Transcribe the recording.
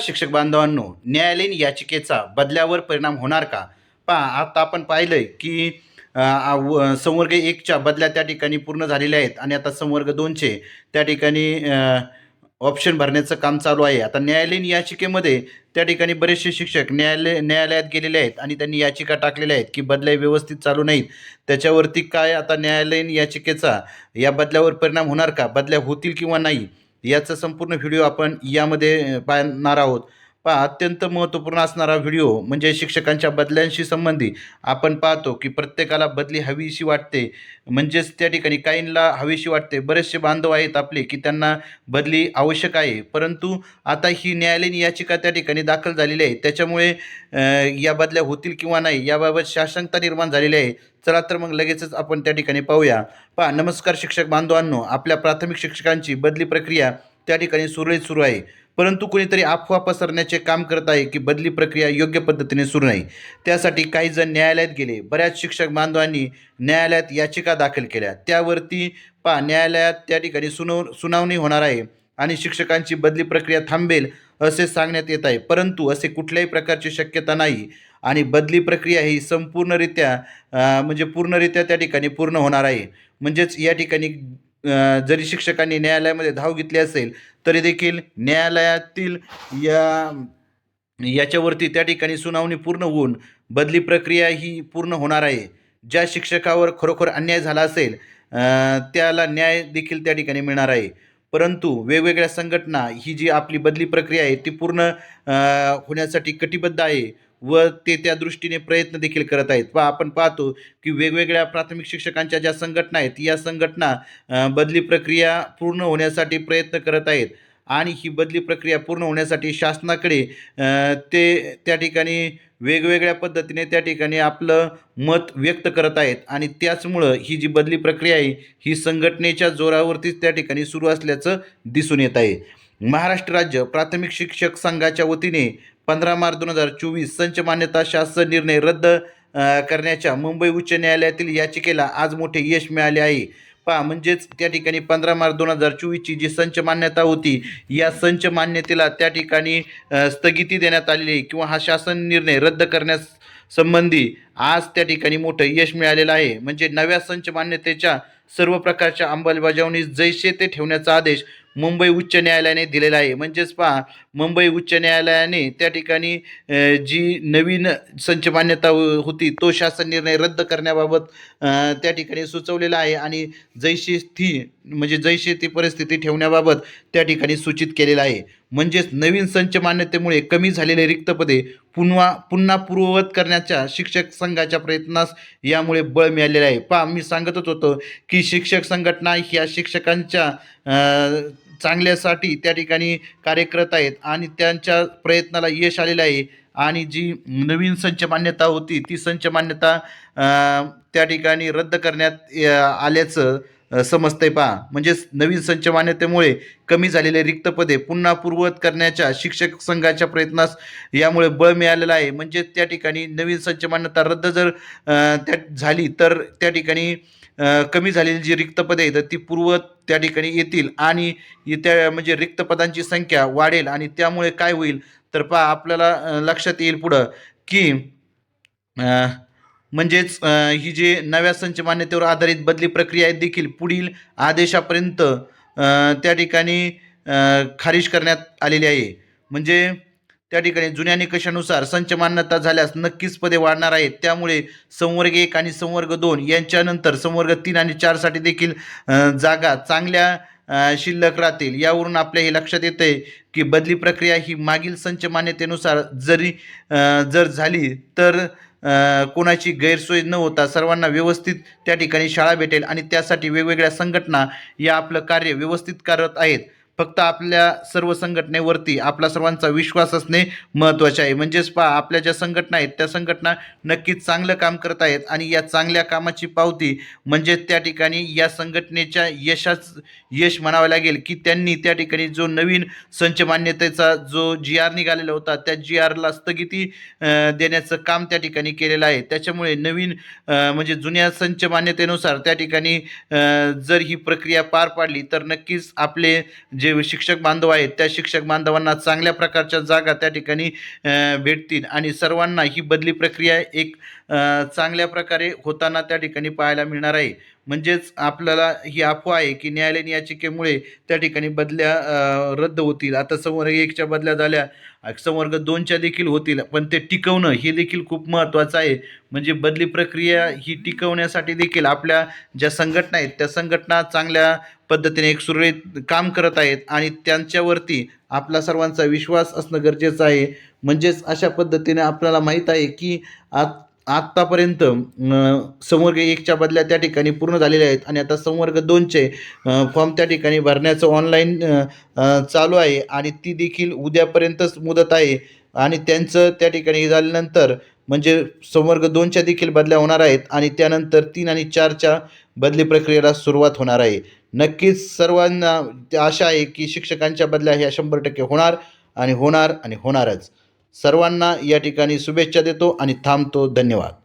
शिक्षक बांधवांनो न्यायालयीन याचिकेचा बदल्यावर परिणाम होणार का? पहा आता आपण पाहिलंय की संवर्ग एकच्या बदल्या त्या ठिकाणी पूर्ण झालेल्या आहेत आणि आता संवर्ग दोनचे त्या ठिकाणी ऑप्शन भरण्याचं काम चालू आहे. आता न्यायालयीन याचिकेमध्ये त्या ठिकाणी बरेचसे शिक्षक न्यायालय न्यायालयात गेलेले आहेत आणि त्यांनी याचिका टाकलेल्या आहेत की बदल्या व्यवस्थित चालू नाहीत. त्याच्यावरती काय आता न्यायालयीन याचिकेचा या बदल्यावर परिणाम होणार का? बदल्या होतील किंवा नाही? याचा संपूर्ण व्हिडिओ आपण यामध्ये पाहणार आहोत. पहा अत्यंत महत्त्वपूर्ण असणारा व्हिडिओ म्हणजे शिक्षकांच्या बदल्यांशी संबंधी आपण पाहतो की प्रत्येकाला बदली हवीशी वाटते. म्हणजेच त्या ठिकाणी काहींना हवीशी वाटते. बरेचसे बांधव आहेत आपले की त्यांना बदली आवश्यक आहे. परंतु आता ही न्यायालयीन याचिका त्या ठिकाणी दाखल झालेली आहे. त्याच्यामुळे या बदल्या होतील किंवा नाही याबाबत शासनता निर्माण झालेली आहे. चला तर मग लगेचच आपण त्या ठिकाणी पाहूया. पहा नमस्कार शिक्षक बांधवांनो. आपल्या प्राथमिक शिक्षकांची बदली प्रक्रिया त्या ठिकाणी सुरळीत सुरू आहे. परंतु कोणीतरी अफवा पसरण्याचे काम करत आहे की बदली प्रक्रिया योग्य पद्धतीने सुरू नाही. त्यासाठी काही जण न्यायालयात गेले. बऱ्याच शिक्षक बांधवांनी न्यायालयात याचिका दाखल केल्या. त्यावरती पा न्यायालयात त्या ठिकाणी सुनव सुनावणी होणार आहे आणि शिक्षकांची बदली प्रक्रिया थांबेल असे सांगण्यात येत आहे. परंतु असे कुठल्याही प्रकारची शक्यता नाही आणि बदली प्रक्रिया ही संपूर्णरित्या म्हणजे पूर्णरित्या त्या ठिकाणी पूर्ण होणार आहे. म्हणजेच या ठिकाणी जरी शिक्षकांनी न्यायालयामध्ये धाव घेतली असेल तरी देखील न्यायालयातील या याच्यावरती त्या ठिकाणी सुनावणी पूर्ण होऊन बदली प्रक्रिया ही पूर्ण होणार आहे. ज्या शिक्षकावर खरोखर अन्याय झाला असेल त्याला न्याय देखील त्या ठिकाणी मिळणार आहे. परंतु वेगवेगळ्या संघटना ही जी आपली बदली प्रक्रिया आहे ती पूर्ण होण्यासाठी कटिबद्ध आहे. व ते त्या दृष्टीने प्रयत्न देखील करत आहेत. व आपण पाहतो की वेगवेगळ्या प्राथमिक शिक्षकांच्या ज्या संघटना आहेत या संघटना बदली प्रक्रिया पूर्ण होण्यासाठी प्रयत्न करत आहेत. आणि ही बदली प्रक्रिया पूर्ण होण्यासाठी शासनाकडे ते त्या ठिकाणी वेगवेगळ्या पद्धतीने त्या ठिकाणी आपलं मत व्यक्त करत आहेत. आणि त्याचमुळं ही जी बदली प्रक्रिया आहे ही संघटनेच्या जोरावरतीच त्या ठिकाणी सुरू असल्याचं दिसून येत आहे. महाराष्ट्र राज्य प्राथमिक शिक्षक संघाच्या वतीने पंधरा मार्च दोन हजार चोवीस संच मान्यता शासन निर्णय रद्द करण्याच्या मुंबई उच्च न्यायालयातील याचिकेला आज मोठे यश मिळाले आहे. पहा म्हणजेच त्या ठिकाणी पंधरा मार्च दोन हजार चोवीसची जी संच मान्यता होती या संच मान्यतेला त्या ठिकाणी स्थगिती देण्यात आलेली आहे किंवा हा शासन निर्णय रद्द करण्यास संबंधी आज त्या ठिकाणी मोठं यश मिळालेलं आहे. म्हणजे नव्या संच मान्यतेच्या सर्व प्रकारच्या अंमलबजावणी जैसे ते ठेवण्याचा आदेश मुंबई उच्च न्यायालयाने दिलेला आहे. म्हणजेच पहा मुंबई उच्च न्यायालयाने त्या ठिकाणी जी नवीन संच मान्यता होती तो शासन निर्णय रद्द करण्याबाबत त्या ठिकाणी सुचवलेला आहे आणि जैशी ती म्हणजे जैशी ती परिस्थिती ठेवण्याबाबत त्या ठिकाणी सूचित केलेलं आहे. म्हणजेच नवीन संच मान्यतेमुळे कमी झालेले रिक्तपदे पुन्हा पुन्हा पूर्ववत करण्याच्या शिक्षक संघाच्या प्रयत्नास यामुळे बळ मिळालेलं आहे. पहा मी सांगतच होतो की शिक्षक संघटना ह्या शिक्षकांच्या चांगल्यासाठी त्या ठिकाणी कार्य करत आहेत आणि त्यांच्या प्रयत्नाला यश आलेलं आहे. आणि जी नवीन संच मान्यता होती ती संच मान्यता त्या ठिकाणी रद्द करण्यात आल्याचं समजतंय पहा. म्हणजेच नवीन संच मान्यतेमुळे कमी झालेले रिक्त पदे पुन्हा पूर्ववत करण्याच्या शिक्षक संघाच्या प्रयत्नास यामुळे बळ मिळालेलं आहे. म्हणजे त्या ठिकाणी नवीन संच मान्यता रद्द जर त्या झाली तर त्या ठिकाणी कमी झालेली जी रिक्त पदे आहेत ती पूर्व त्या ठिकाणी येतील आणि त्या म्हणजे रिक्त पदांची संख्या वाढेल आणि त्यामुळे काय होईल? तर पहा आपल्याला लक्षात येईल पुढं की म्हणजेच ही जी नव्या संच मान्यतेवर आधारित बदली प्रक्रिया आहे देखील पुढील आदेशापर्यंत त्या ठिकाणी खारिज करण्यात आलेली आहे. म्हणजे त्या ठिकाणी जुन्या निकषानुसार संच मान्यता झाल्यास नक्कीच पदे वाढणार आहेत. त्यामुळे संवर्ग एक आणि संवर्ग दोन यांच्यानंतर संवर्ग तीन आणि चारसाठी देखील जागा चांगल्या शिल्लक राहतील. यावरून आपल्या हे लक्षात येतं आहे की बदली प्रक्रिया ही मागील संच मान्यतेनुसार जरी जर झाली तर कोणाची गैरसोय न होता सर्वांना व्यवस्थित त्या ठिकाणी शाळा भेटेल आणि त्यासाठी वेगवेगळ्या संघटना या आपलं कार्य व्यवस्थित करत आहेत. फक्त आपल्या सर्व संघटनेवरती आपला सर्वांचा विश्वास असणे महत्त्वाचे आहे. म्हणजेच पहा आपल्या ज्या संघटना आहेत त्या संघटना नक्कीच चांगलं काम करत आहेत आणि या चांगल्या कामाची पावती म्हणजे त्या ठिकाणी या संघटनेच्या यशाच यश म्हणावं लागेल की त्यांनी त्या ठिकाणी जो नवीन संच मान्यतेचा जो जी आर निघालेला होता त्या जी आरला स्थगिती देण्याचं काम त्या ठिकाणी केलेलं आहे. त्याच्यामुळे नवीन म्हणजे जुन्या संच मान्यतेनुसार त्या ठिकाणी जर ही प्रक्रिया पार पाडली तर नक्कीच आपले जे जे शिक्षक बांधव आहेत त्या शिक्षक बांधवांना चांगल्या प्रकारच्या जागा त्या ठिकाणी भेटतील. आणि सर्वांना ही बदली प्रक्रिया एक चांगल्या प्रकारे होताना त्या ठिकाणी पाहायला मिळणार आहे. म्हणजेच आपल्याला ही अफवा आहे की न्यायालयीन याचिकेमुळे त्या ठिकाणी बदल्या रद्द होतील. आता संवर्ग एकच्या बदल्या झाल्या संवर्ग दोनच्या देखील होतील. पण ते टिकवणं हे देखील खूप महत्त्वाचं आहे. म्हणजे बदली प्रक्रिया ही टिकवण्यासाठी देखील आपल्या ज्या संघटना आहेत त्या संघटना चांगल्या पद्धतीने एक सुरळीत काम करत आहेत आणि त्यांच्यावरती आपला सर्वांचा विश्वास असणं गरजेचं आहे. म्हणजेच अशा पद्धतीने आपल्याला माहीत आहे की आज आत्तापर्यंत संवर्ग एकच्या बदल्या त्या ठिकाणी पूर्ण झालेल्या आहेत आणि आता संवर्ग दोनचे फॉर्म त्या ठिकाणी भरण्याचं ऑनलाईन चालू आहे आणि ती देखील उद्यापर्यंतच मुदत आहे आणि त्यांचं त्या ठिकाणी हे झाल्यानंतर म्हणजे संवर्ग दोनच्या देखील बदल्या होणार आहेत आणि त्यानंतर तीन आणि चारच्या बदली प्रक्रियेला सुरुवात होणार आहे. नक्कीच सर्वांना आशा आहे की शिक्षकांच्या बदल्या ह्या शंभर टक्के होणार आणि होणार आणि होणारच. सर्वांना या ठिकाणी शुभेच्छा देतो आणि थांबतो. धन्यवाद.